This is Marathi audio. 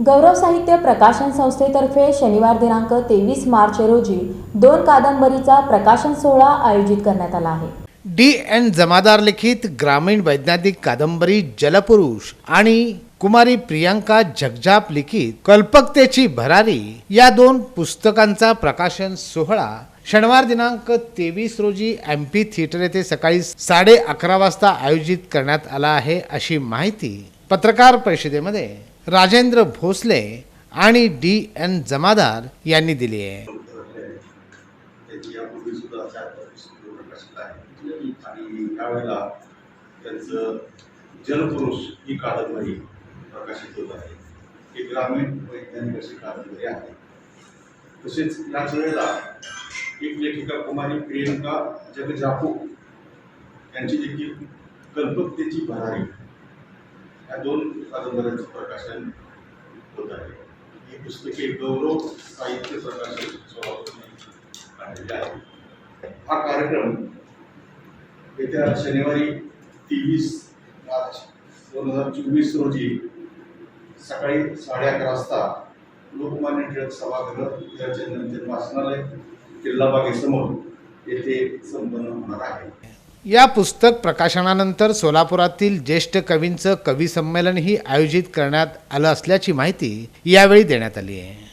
गौरव साहित्य प्रकाशन संस्थेतर्फे शनिवार दिनांक तेवीस मार्च रोजी दोन कादंबरीचा प्रकाशन सोहळा आयोजित करण्यात आला आहे. डी एन जमादार लिखित ग्रामीण वैज्ञानिक कादंबरी जलपुरुष आणि कुमारी प्रियांका जगजाप लिखित कल्पकतेची भरारी या दोन पुस्तकांचा प्रकाशन सोहळा शनिवार दिनांक तेवीस रोजी एम पी थिएटर येथे सकाळी साडे अकरा वाजता आयोजित करण्यात आला आहे अशी माहिती पत्रकार परिषदेमध्ये राजेंद्र भोसले आणि डी एन जमादार यांनी दिली आहे. जलपुरुष ही कादंबरी प्रकाशित होत आहे ही ग्रामीण वैज्ञानिक अशी कादंबरी आहे तसेच याच वेळेला एक लेखिका कुमारी प्रियंका जगजापू यांची देखील कल्पकतेची भरारी. या दोन कादंबऱ्यांचं प्रकाशन होत आहे. ही पुस्तके गौरव साहित्य प्रकाशन सोलापूर आणलेले आहे हा कार्यक्रम येत्या शनिवारी तेवीस मार्च दोन हजार चोवीस रोजी सकाळी साडे अकरा वाजता लोकमान्य टिळक सभागृह या चंदन वाचनालय किल्लाबागेसमोर येथे संपन्न होणार आहे. या पुस्तक प्रकाशनानंतर सोलापुरातील ज्येष्ठ कवींचं कवी संमेलनही आयोजित करण्यात आलं असल्याची माहिती यावेळी देण्यात आली आहे.